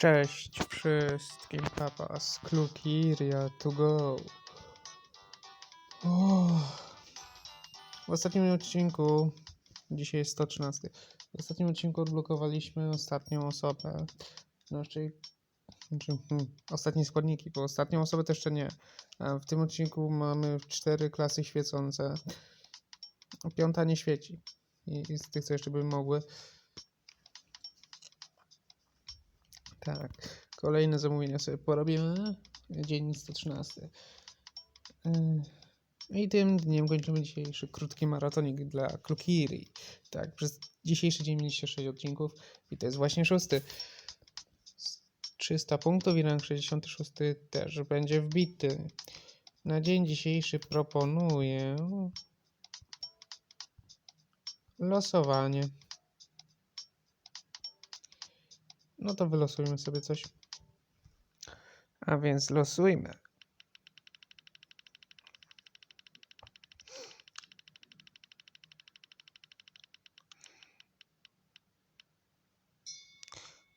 Cześć wszystkim, papa z Klukiria to go. Uff. W ostatnim odcinku, dzisiaj jest 113, w ostatnim odcinku odblokowaliśmy ostatnią osobę. Znaczy, znaczy hmm, ostatnie składniki, bo ostatnią osobę to jeszcze nie. A w tym odcinku mamy cztery klasy świecące. Piąta nie świeci. I z tych, co jeszcze by mogły. Tak. Kolejne zamówienia sobie porobimy. Dzień 113. Yy, I tym dniem kończymy dzisiejszy krótki maratonik dla Klukiri. Tak, przez dzisiejszy dzień mieliście 6 odcinków i to jest właśnie szósty. Z 300 punktów i rank 66 też będzie wbity. Na dzień dzisiejszy proponuję losowanie. No to wylosujmy sobie coś. A więc losujmy.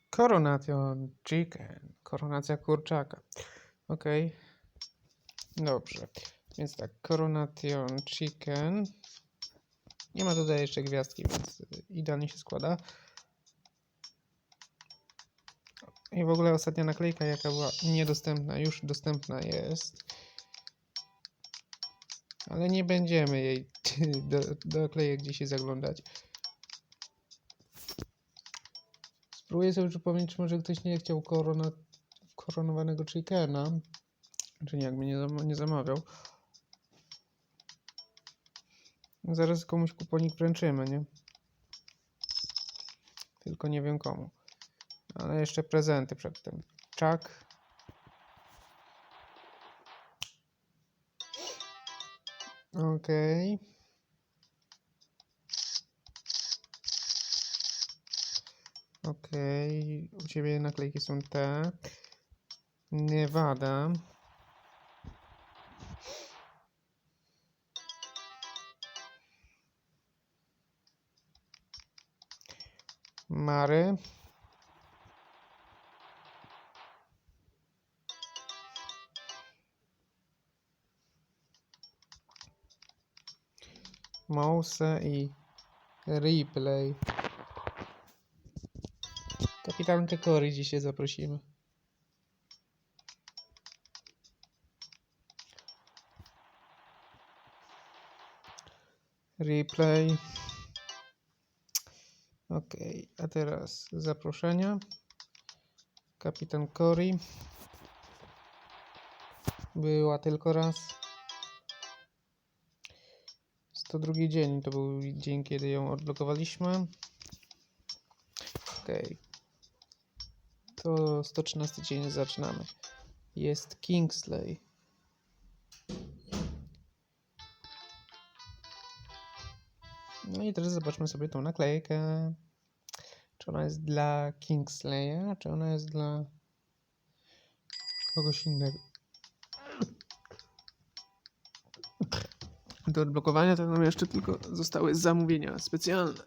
Coronation chicken. Koronacja kurczaka. Ok. Dobrze. Więc tak, Coronation chicken. Nie ma tutaj jeszcze gwiazdki, więc idealnie się składa. I w ogóle ostatnia naklejka, jaka była niedostępna, już dostępna jest. Ale nie będziemy jej do, do naklejek dzisiaj zaglądać. Spróbuję sobie przypomnieć, czy może ktoś nie chciał korona, koronowanego chickena. Czy nie, jakby nie, nie zamawiał. Zaraz komuś kuponik wręczymy, nie? Tylko nie wiem komu. Ale jeszcze prezenty przedtem. Czak. Okej. Okej. U ciebie naklejki są te. Nevada. Mary. Mouse i replay. Kapitankę Cory dzisiaj zaprosimy. Replay. Ok, a teraz zaproszenia. Kapitan Cory. Była tylko raz. 102 dzień to był dzień, kiedy ją odblokowaliśmy. Okej. To 113 dzień zaczynamy. Jest Kingsley. No i teraz zobaczmy sobie tą naklejkę. Czy ona jest dla Kingsleya, czy ona jest dla kogoś innego. Do odblokowania to nam jeszcze tylko zostały zamówienia specjalne.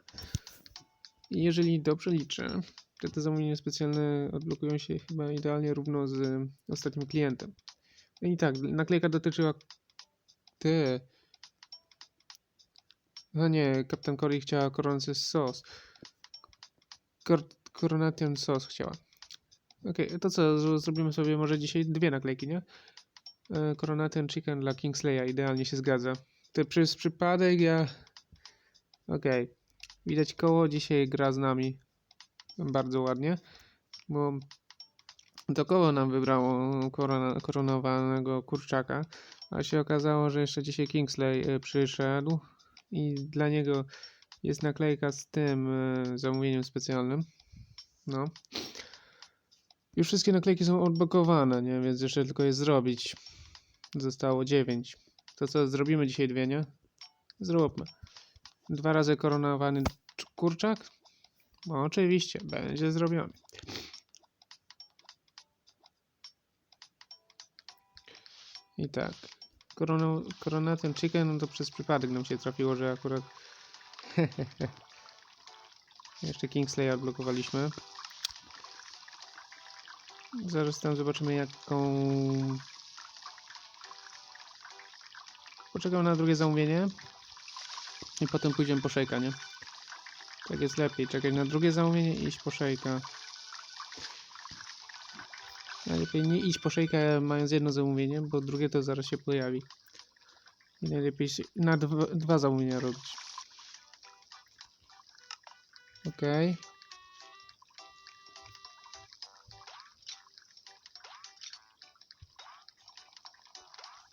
I jeżeli dobrze liczę, to te zamówienia specjalne odblokują się chyba idealnie równo z ostatnim klientem. I tak, naklejka dotyczyła ty. No nie, Kapitan Cory chciała koroncy sos. Kor Coronation sos chciała. Okej, to co, zrobimy sobie może dzisiaj dwie naklejki, nie? E, Coronation Chicken dla Kingsleya idealnie się zgadza. To przez przypadek ja... Okej. Widać koło dzisiaj gra z nami. Bardzo ładnie. Bo to koło nam wybrało korona, koronowanego kurczaka. A się okazało, że jeszcze dzisiaj Kingsley y, przyszedł. I dla niego jest naklejka z tym y, zamówieniem specjalnym. No. Już wszystkie naklejki są odblokowane, nie? Więc jeszcze tylko je zrobić. Zostało 9. To co, zrobimy dzisiaj dwie, nie? Zróbmy. Dwa razy koronowany cz- kurczak? No, oczywiście, będzie zrobiony. I tak. Korono, Coronation Chicken, no to przez przypadek nam się trafiło, że akurat... Jeszcze Kingsley odblokowaliśmy. Zaraz tam zobaczymy jaką... Poczekam na drugie zamówienie. I potem pójdziemy po szejka, nie? Tak jest lepiej, czekać na drugie zamówienie i iść po szejka. Najlepiej nie iść po szejka mając jedno zamówienie, bo drugie to zaraz się pojawi. I najlepiej na dwa, dwa zamówienia robić. Okej.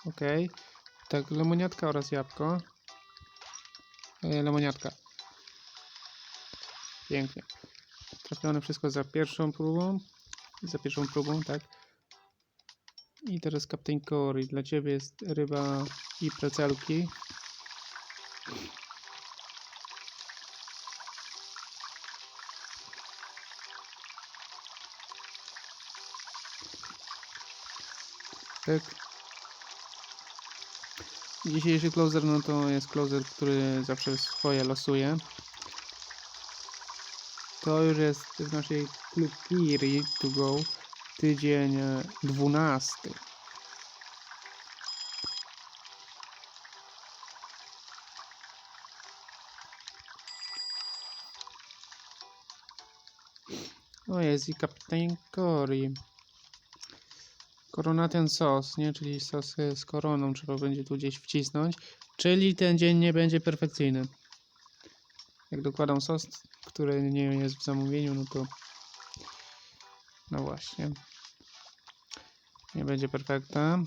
Okej. Tak, lemoniatka oraz jabłko. E, lemoniatka. Pięknie. Trafione wszystko za pierwszą próbą. Za pierwszą próbą, tak. I teraz Captain Cory. Dla ciebie jest ryba i precelki. Tak. Dzisiejszy closer, no to jest closer, który zawsze swoje losuje. To już jest w naszej Kiri to go tydzień e, 12. O jest i kapitan Cory. Korona ten sos, nie? Czyli sos e, z koroną trzeba będzie tu gdzieś wcisnąć. Czyli ten dzień nie będzie perfekcyjny. Jak dokładam sos, który nie jest w zamówieniu, no to no właśnie. Nie będzie perfekta.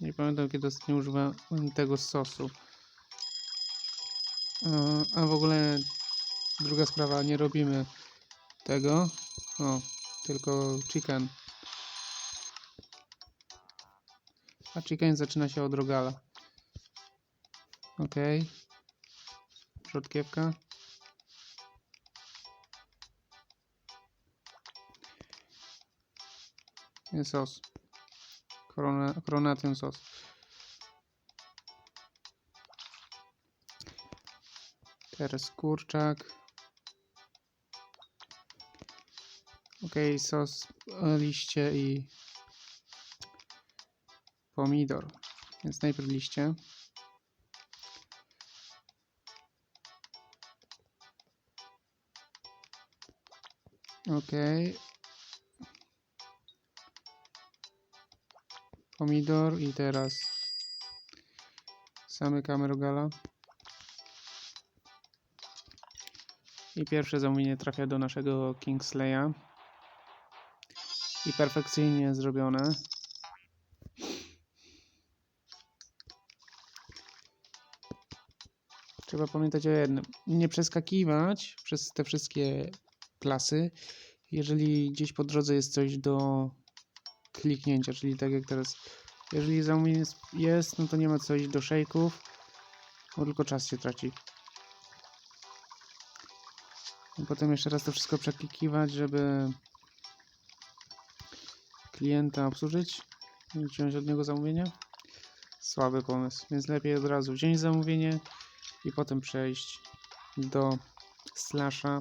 Nie pamiętam kiedy ostatnio używałem tego sosu. E, A w ogóle druga sprawa, nie robimy tego. O, tylko chicken. A chicken zaczyna się od rogala. Ok. Rzodkiewka. I sos. Korona, sos. Teraz kurczak. Ok, sos, e, liście i pomidor. Więc najpierw liście. Ok. Pomidor i teraz zamykamy rogala. I pierwsze zamówienie trafia do naszego Kingsleya. I perfekcyjnie zrobione. Trzeba pamiętać o jednym. Nie przeskakiwać przez te wszystkie klasy, jeżeli gdzieś po drodze jest coś do kliknięcia, czyli tak jak teraz. Jeżeli zamówienie jest- jest, no to nie ma co iść do szejków, bo tylko czas się traci. I potem jeszcze raz to wszystko przeklikiwać, żeby klienta obsłużyć i wziąć od niego zamówienie. Słaby pomysł, więc lepiej od razu wziąć zamówienie i potem przejść do slasha,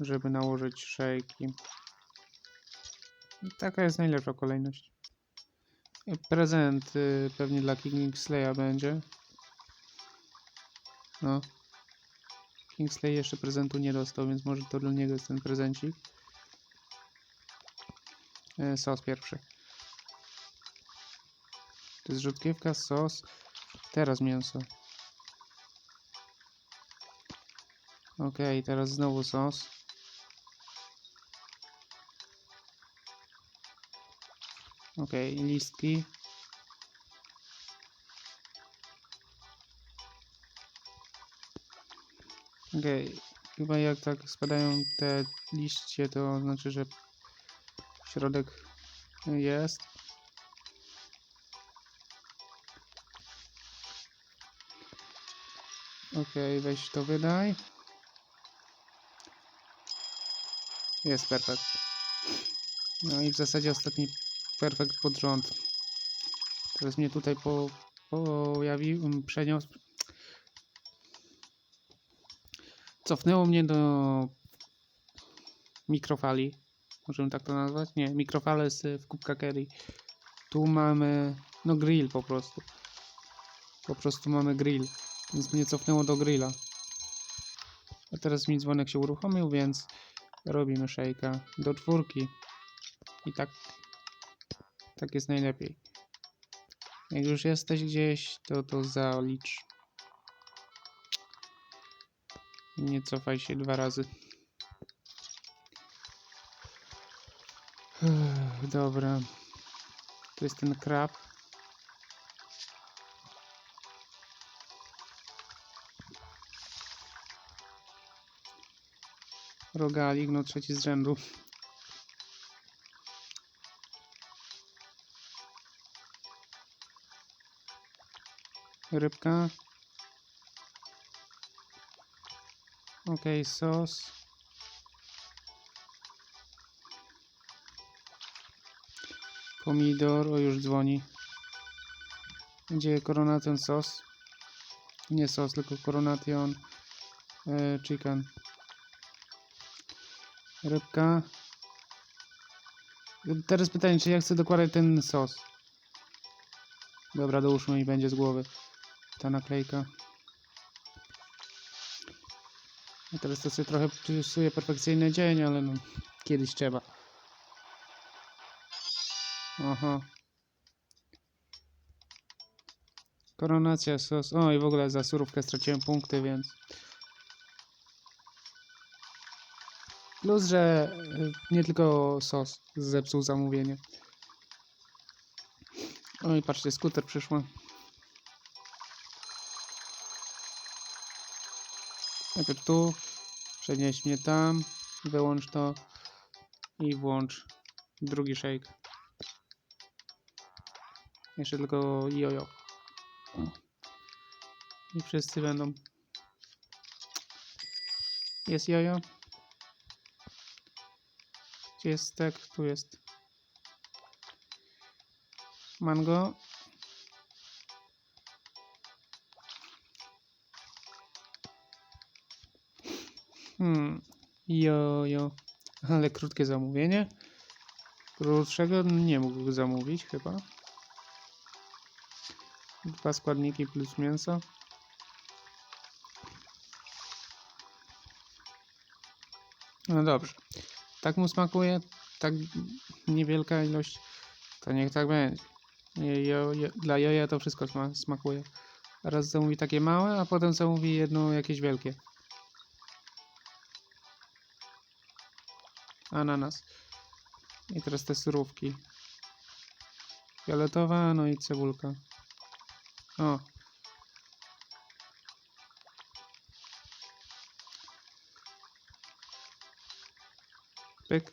żeby nałożyć szejki. Taka jest najlepsza kolejność. Prezent y, pewnie dla Kingsley'a będzie. No. Kingsley jeszcze prezentu nie dostał, więc może to dla niego jest ten prezencik. E, sos pierwszy. To jest rzutkiewka, sos. Teraz mięso. Ok, teraz znowu sos. Ok, listki. Ok, chyba jak tak spadają te liście, to znaczy, że środek jest. Ok, weź to wydaj. Jest perfekt. No i w zasadzie ostatni perfekt pod rząd. Teraz mnie tutaj po, pojawił, m, przeniósł. Cofnęło mnie do mikrofali. Możemy tak to nazwać? Nie, mikrofale z, w kubka curry. Tu mamy, no grill po prostu. Po prostu mamy grill, więc mnie cofnęło do grilla. A teraz mi dzwonek się uruchomił, więc robimy szejka do czwórki. I tak, tak jest najlepiej. Jak już jesteś gdzieś, to to zalicz. Nie cofaj się dwa razy. Dobra. Tu jest ten krab. Rogalik, no trzeci z rzędu. Rybka. Okej, sos. Pomidor, o już dzwoni. Gdzie koronation sos? Nie sos, tylko koronation e, chicken. Rybka. Teraz pytanie, czy ja chcę dokładać ten sos? Dobra, dołóżmy i będzie z głowy ta naklejka. Teraz to sobie trochę psuję perfekcyjny dzień, ale no, kiedyś trzeba. Aha. Koronacja, sos. O i w ogóle za surówkę straciłem punkty, więc. Plus, że y, nie tylko sos zepsuł zamówienie. O i patrzcie, skuter przyszła. Najpierw tu, przenieś mnie tam, wyłącz to i włącz drugi shake. Jeszcze tylko jojo. I wszyscy będą. Jest jojo. Gdzie jest stek? Tu jest. Mango. Hmm. Jojo. Ale krótkie zamówienie. Krótszego nie mógł zamówić chyba. Dwa składniki plus mięso. No dobrze. Tak mu smakuje, tak niewielka ilość, to niech tak będzie. Jo, jo, dla joja to wszystko sma, smakuje. Raz zamówi takie małe, a potem zamówi jedno jakieś wielkie. Ananas. I teraz te surówki. Fioletowa, no i cebulka. O. Pyk.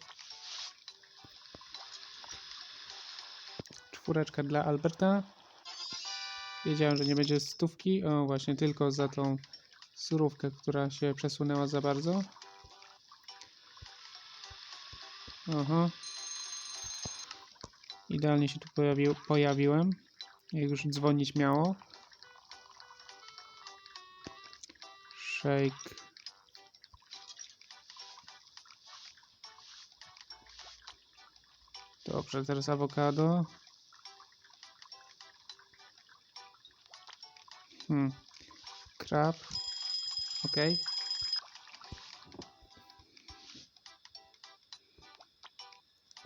Czwóreczka dla Alberta. Wiedziałem, że nie będzie stówki. O, właśnie tylko za tą surówkę, która się przesunęła za bardzo. Aha. Idealnie się tu pojawił, pojawiłem. Jak już dzwonić miało. Shake. Dobrze, teraz awokado. Hmm. Krab. Ok.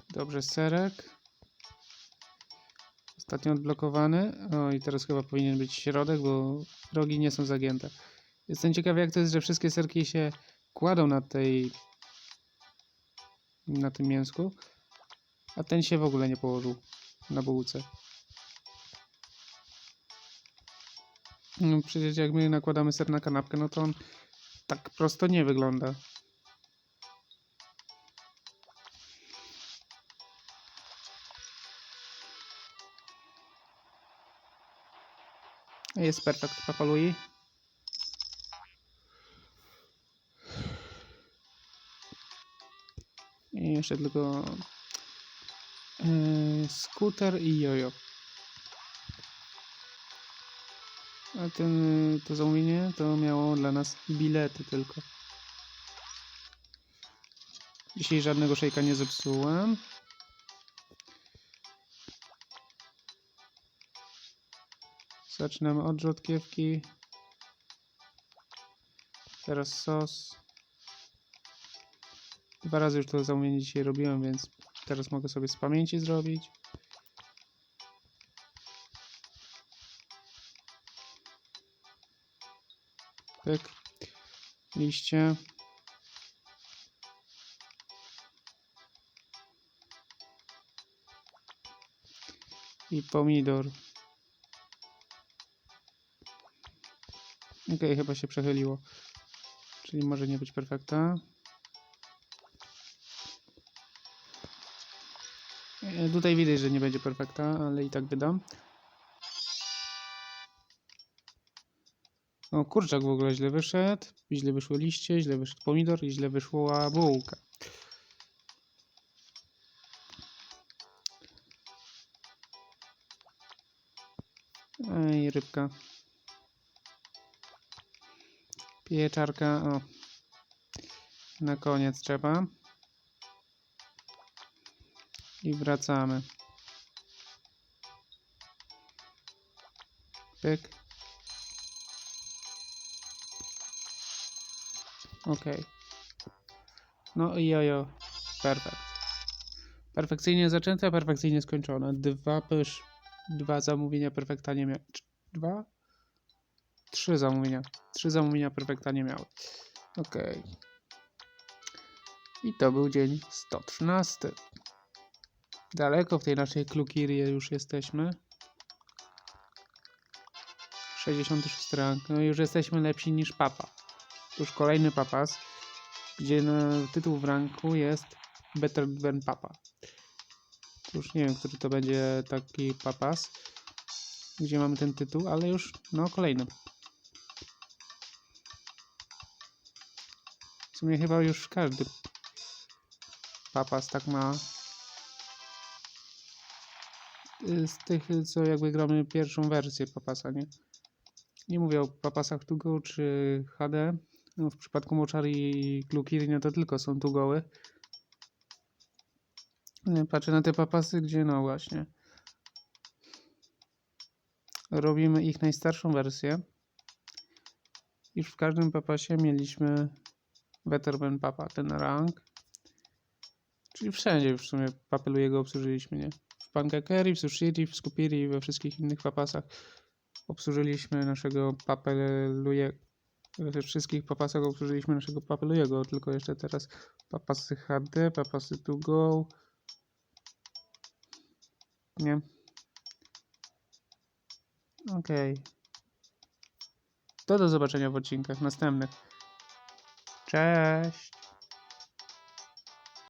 Dobrze, serek. Ostatnio odblokowany. O, i teraz chyba powinien być środek, bo rogi nie są zagięte. Jestem ciekaw, jak to jest, że wszystkie serki się kładą na tej. na tym mięsku, a ten się w ogóle nie położył na bułce. No przecież jak my nakładamy ser na kanapkę, no to on tak prosto nie wygląda. Jest perfekt, Papa Louis. I jeszcze tylko yy, skuter i jojo. A ten, to zamówienie to miało dla nas bilety tylko. Dzisiaj żadnego szejka nie zepsułem. Zaczynamy od rzodkiewki. Teraz sos. Dwa razy już to zamówienie dzisiaj robiłem, więc teraz mogę sobie z pamięci zrobić. Pyk. Liście. I pomidor. Okej, chyba się przechyliło. Czyli może nie być perfekta. E, Tutaj widać, że nie będzie perfekta, ale i tak wydam. O, kurczak w ogóle źle wyszedł. Źle wyszły liście, źle wyszedł pomidor i źle wyszła bułka. Ej, rybka. Pieczarka, o. Na koniec trzeba. I wracamy. Pyk. Okej. No i jojo. Perfekt. Perfekcyjnie zaczęte, perfekcyjnie skończone. Dwa pysz, dwa zamówienia perfekta nie miały. Dwa? Trzy zamówienia. Trzy zamówienia perfekta nie miały. Okej. I to był dzień 113. Daleko w tej naszej klukirii już jesteśmy. 66 rank. No już jesteśmy lepsi niż papa. To już kolejny papas, gdzie na tytuł w ranku jest Better than Papa. Już nie wiem, który to będzie taki papas, gdzie mamy ten tytuł, ale już no kolejny. W sumie chyba już każdy papas tak ma. Y, Z tych, co jakby gramy pierwszą wersję papasa, nie? Nie mówię o papasach to go czy HD. No, w przypadku Moczari i Klukiri no to tylko są tu goły. Nie, Patrzę na te papasy, gdzie no właśnie. Robimy ich najstarszą wersję. Już w każdym papasie mieliśmy Veteran Papa, ten rank. Czyli wszędzie w sumie papelujego obsłużyliśmy, nie? W Pankakeri, w Sushiri, w Skupiri i we wszystkich innych papasach obsłużyliśmy naszego papeluje. We wszystkich papasach obsłużyliśmy naszego papelujego, tylko jeszcze teraz papasy HD, papasy to go. Nie. Okej. To do zobaczenia w odcinkach następnych. Cześć!